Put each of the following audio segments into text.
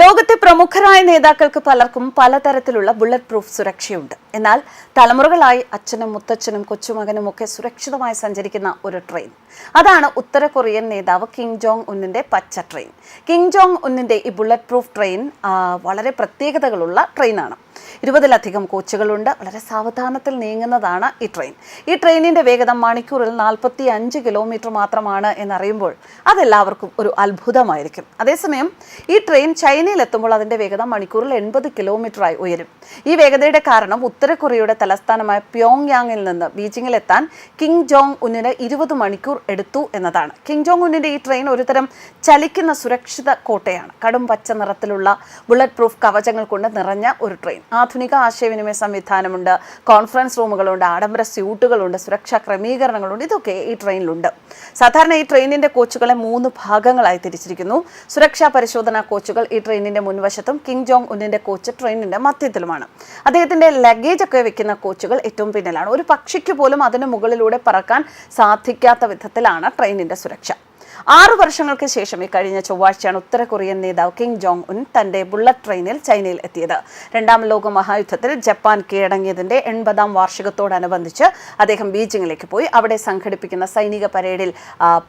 ലോകത്തെ പ്രമുഖരായ നേതാക്കൾക്ക് പലർക്കും പലതരത്തിലുള്ള ബുള്ളറ്റ് പ്രൂഫ് സുരക്ഷയുണ്ട്. എന്നാൽ തലമുറകളായി അച്ഛനും മുത്തച്ഛനും കൊച്ചുമകനും ഒക്കെ സുരക്ഷിതമായി സഞ്ചരിക്കുന്ന ഒരു ട്രെയിൻ അതാണ് ഉത്തര കൊറിയൻ നേതാവ് കിങ് ജോങ് ഉന്നിന്റെ പച്ച ട്രെയിൻ കിങ് ജോങ് ഉന്നിന്റെ ഈ ബുള്ളറ്റ് പ്രൂഫ് ട്രെയിൻ വളരെ പ്രത്യേകതകളുള്ള ട്രെയിനാണ് ഇരുപതിലധികം കോച്ചുകളുണ്ട് വളരെ സാവധാനത്തിൽ നീങ്ങുന്നതാണ് ഈ ട്രെയിൻ ഈ ട്രെയിനിന്റെ വേഗത മണിക്കൂറിൽ നാൽപ്പത്തി അഞ്ച് കിലോമീറ്റർ മാത്രമാണ് എന്നറിയുമ്പോൾ അതെല്ലാവർക്കും ഒരു അത്ഭുതമായിരിക്കും. അതേസമയം ഈ ട്രെയിൻ ചൈനയിലെത്തുമ്പോൾ അതിന്റെ വേഗത മണിക്കൂറിൽ എൺപത് കിലോമീറ്ററായി ഉയരും. ഈ വേഗതയുടെ കാരണം ഉത്തര കൊറിയയുടെ തലസ്ഥാനമായ പ്യോങ് യാങ്ങിൽ നിന്ന് ബീജിംഗിലെത്താൻ കിങ് ജോങ് ഉന്നിന് ഇരുപത് മണിക്കൂർ എടുത്തു എന്നതാണ്. കിങ് ജോങ് ഉന്നിന്റെ ഈ ട്രെയിൻ ഒരുതരം ചലിക്കുന്ന സുരക്ഷിത കോട്ടയാണ്. കടും പച്ച നിറത്തിലുള്ള ബുള്ളറ്റ് പ്രൂഫ് കവചങ്ങൾ കൊണ്ട് നിറഞ്ഞ ഒരു ട്രെയിൻ. ആധുനിക ആശയവിനിമയ സംവിധാനമുണ്ട്. കോൺഫറൻസ് റൂമുകളുണ്ട് ആഡംബര സ്യൂട്ടുകളുണ്ട് സുരക്ഷാ ക്രമീകരണങ്ങളുണ്ട്. ഇതൊക്കെ ഈ ട്രെയിനിലുണ്ട്. സാധാരണ ഈ ട്രെയിനിന്റെ കോച്ചുകളെ മൂന്ന് ഭാഗങ്ങളായി തിരിച്ചിരിക്കുന്നു. സുരക്ഷാ പരിശോധനാ കോച്ചുകൾ ഈ ട്രെയിനിന്റെ മുൻവശത്തും കിങ് ജോങ് ഉന്നിന്റെ കോച്ച് ട്രെയിനിന്റെ മധ്യത്തിലുമാണ്. അദ്ദേഹത്തിന്റെ ലഗേജ് ഒക്കെ വെക്കുന്ന കോച്ചുകൾ ഏറ്റവും പിന്നിലാണ്. ഒരു പക്ഷിക്ക് പോലും അതിന് മുകളിലൂടെ പറക്കാൻ സാധിക്കാത്ത വിധത്തിലാണ് ട്രെയിനിന്റെ സുരക്ഷ. ആറു വർഷങ്ങൾക്ക് ശേഷം ഇക്കഴിഞ്ഞ കഴിഞ്ഞ ചൊവ്വാഴ്ചയാണ് ഉത്തര കൊറിയൻ നേതാവ് കിങ് ജോങ് ഉൻ തന്റെ ബുള്ളറ്റ് ട്രെയിനിൽ ചൈനയിൽ എത്തിയത്. രണ്ടാം ലോക മഹായുദ്ധത്തിൽ ജപ്പാൻ കീഴടങ്ങിയതിന്റെ എൺപതാം വാർഷികത്തോടനുബന്ധിച്ച് അദ്ദേഹം ബീജിംഗിലേക്ക് പോയി. അവിടെ സംഘടിപ്പിക്കുന്ന സൈനിക പരേഡിൽ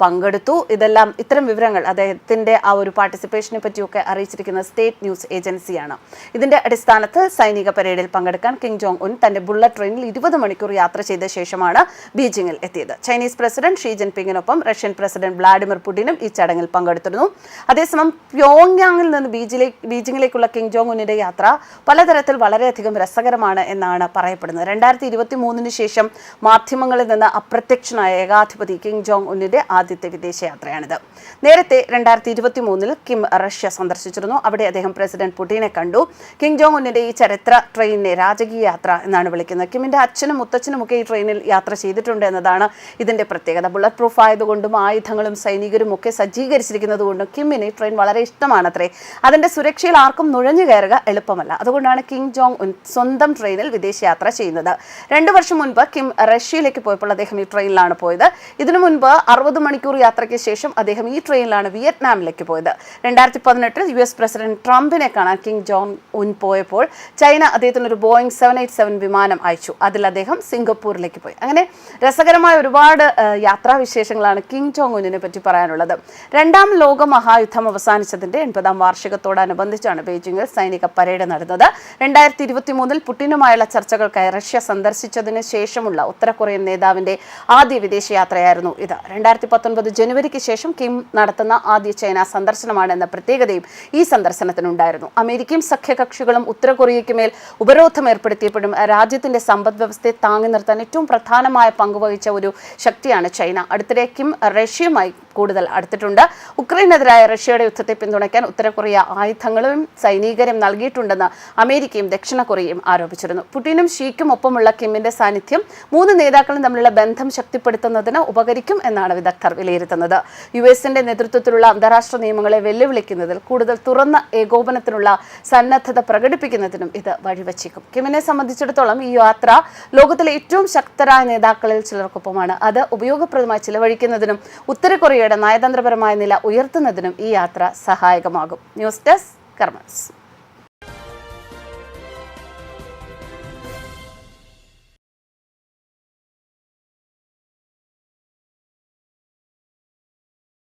പങ്കെടുത്തു. ഇതെല്ലാം ഇത്തരം വിവരങ്ങൾ അദ്ദേഹത്തിന്റെ ആ ഒരു പാർട്ടിസിപ്പേഷനെ പറ്റിയൊക്കെ അറിയിച്ചിരിക്കുന്ന സ്റ്റേറ്റ് ന്യൂസ് ഏജൻസിയാണ് ഇതിന്റെ അടിസ്ഥാനത്തിൽ സൈനിക പരേഡിൽ പങ്കെടുക്കാൻ കിങ് ജോങ് ഉൻ തന്റെ ബുള്ളറ്റ് ട്രെയിനിൽ ഇരുപത് മണിക്കൂർ യാത്ര ചെയ്ത ശേഷമാണ് ബീജിംഗിൽ എത്തിയത്. ചൈനീസ് പ്രസിഡന്റ് ഷീ ജിൻപിങ്ങിനൊപ്പം റഷ്യൻ പ്രസിഡന്റ് വ്ളാഡിമിർ പുടിനും ഈ ചടങ്ങിൽ പങ്കെടുത്തിരുന്നു. അതേസമയം പ്യോങ്യാങ്ങിൽ നിന്ന് ബീജിലേക്ക് ബീജിംഗിലേക്കുള്ള കിങ് ജോങ് ഉന്നിന്റെ യാത്ര പലതരത്തിൽ വളരെയധികം രസകരമാണ് എന്നാണ് പറയപ്പെടുന്നത്. രണ്ടായിരത്തി ഇരുപത്തി മൂന്നിന് ശേഷം മാധ്യമങ്ങളിൽ നിന്ന് അപ്രത്യക്ഷനായ ഏകാധിപതി കിങ് ജോങ് ഉന്നിന്റെ ആദ്യത്തെ വിദേശയാത്രയാണിത്. നേരത്തെ രണ്ടായിരത്തി ഇരുപത്തി മൂന്നിൽ കിം റഷ്യ സന്ദർശിച്ചിരുന്നു. അവിടെ അദ്ദേഹം പ്രസിഡന്റ് പുടിനെ കണ്ടു. കിങ് ജോങ് ഉന്നിന്റെ ഈ ചരിത്ര ട്രെയിനിനെ രാജകീയ യാത്ര എന്നാണ് വിളിക്കുന്നത്. കിമ്മിന്റെ അച്ഛനും മുത്തച്ഛനുമൊക്കെ ഈ ട്രെയിനിൽ യാത്ര ചെയ്തിട്ടുണ്ട് എന്നതാണ് ഇതിന്റെ പ്രത്യേകത. ബുള്ളറ്റ് പ്രൂഫ് ആയതുകൊണ്ടും ആയുധങ്ങളും സൈനികരും ഒക്കെ സജ്ജീകരിച്ചിരിക്കുന്നത് കൊണ്ടും കിമ്മിന് ഈ ട്രെയിൻ വളരെ ഇഷ്ടമാണത്രേ. അതിന്റെ സുരക്ഷയിൽ ആർക്കും നുഴഞ്ഞു കയറുക എളുപ്പമല്ല. അതുകൊണ്ടാണ് കിങ് ജോങ് ഉൻ സ്വന്തം ട്രെയിനിൽ വിദേശയാത്ര ചെയ്യുന്നത്. രണ്ടു വർഷം മുൻപ് കിം റഷ്യയിലേക്ക് പോയപ്പോൾ അദ്ദേഹം ഈ ട്രെയിനിലാണ് പോയത്. ഇതിനു മുൻപ് അറുപത് മണിക്കൂർ യാത്രയ്ക്ക് ശേഷം അദ്ദേഹം ഈ ട്രെയിനിലാണ് വിയറ്റ്നാമിലേക്ക് പോയത്. രണ്ടായിരത്തി പതിനെട്ടിൽ യു എസ് പ്രസിഡന്റ് ട്രംപിനെ കാണാൻ കിങ് ജോങ് ഉൻ പോയപ്പോൾ ചൈന അദ്ദേഹത്തിന് ഒരു ബോയിങ് സെവൻ എയ്റ്റ് സെവൻ വിമാനം അയച്ചു. അതിൽ അദ്ദേഹം സിംഗപ്പൂരിലേക്ക് പോയി. അങ്ങനെ രസകരമായ ഒരുപാട് യാത്രാവിശേഷങ്ങളാണ് കിങ് ജോങ് ഉന്നിനെ പറ്റി പറയാനുള്ളത്. രണ്ടാം ലോക മഹായുദ്ധം അവസാനിച്ചതിന്റെ എൺപതാം വാർഷികത്തോടനുബന്ധിച്ചാണ് ബെയ്ജിംഗിൽ സൈനിക പരേഡ് നടന്നത്. രണ്ടായിരത്തി ഇരുപത്തി മൂന്നിൽ പുടിനുമായുള്ള ചർച്ചകൾക്കായി റഷ്യ സന്ദർശിച്ചതിന് ശേഷമുള്ള ഉത്തര കൊറിയൻ നേതാവിന്റെ ആദ്യ വിദേശയാത്രയായിരുന്നു ഇത്. രണ്ടായിരത്തി പത്തൊൻപത് ജനുവരിക്ക് ശേഷം കിം നടത്തുന്ന ആദ്യ ചൈന സന്ദർശനമാണെന്ന പ്രത്യേകതയും ഈ സന്ദർശനത്തിനുണ്ടായിരുന്നു. അമേരിക്കയും സഖ്യകക്ഷികളും ഉത്തര കൊറിയയ്ക്ക് മേൽ ഉപരോധം ഏർപ്പെടുത്തിയപ്പോഴും രാജ്യത്തിന്റെ സമ്പദ് വ്യവസ്ഥയെ താങ്ങി നിർത്താൻ ഏറ്റവും പ്രധാനമായ പങ്കുവഹിച്ച ഒരു ശക്തിയാണ് ചൈന. അടുത്തിടെ കിം റഷ്യയുമായി കൂടുതൽ അടുത്തിട്ടുണ്ട്. ഉക്രൈനെതിരായ റഷ്യയുടെ യുദ്ധത്തെ പിന്തുണയ്ക്കാൻ ഉത്തര കൊറിയ ആയുധങ്ങളും സൈനികരും നൽകിയിട്ടുണ്ടെന്ന് അമേരിക്കയും ദക്ഷിണ കൊറിയയും ആരോപിച്ചിരുന്നു. പുടിനും ഷീക്കും ഒപ്പമുള്ള കിമ്മിന്റെ സാന്നിധ്യം മൂന്ന് നേതാക്കളും തമ്മിലുള്ള ബന്ധം ശക്തിപ്പെടുത്തുന്നതിന് ഉപകരിക്കും എന്നാണ് വിദഗ്ധർ വിലയിരുത്തുന്നത്. യു എസിന്റെ നേതൃത്വത്തിലുള്ള അന്താരാഷ്ട്ര നിയമങ്ങളെ വെല്ലുവിളിക്കുന്നതിൽ കൂടുതൽ തുറന്ന ഏകോപനത്തിനുള്ള സന്നദ്ധത പ്രകടിപ്പിക്കുന്നതിനും ഇത് വഴിവെച്ചേക്കും. കിമ്മിനെ സംബന്ധിച്ചിടത്തോളം ഈ യാത്ര ലോകത്തിലെ ഏറ്റവും ശക്തരായ നേതാക്കളിൽ ചിലർക്കൊപ്പമാണ്. അത് ഉപയോഗപ്രദമായി ചിലവഴിക്കുന്നതിനും ഉത്തര കൊറിയയുടെ നയതന്ത്രപരമായ നില ഉയർത്തുന്നതിനും ഈ യാത്ര സഹായകമാകും. News desk കർമ്മസ്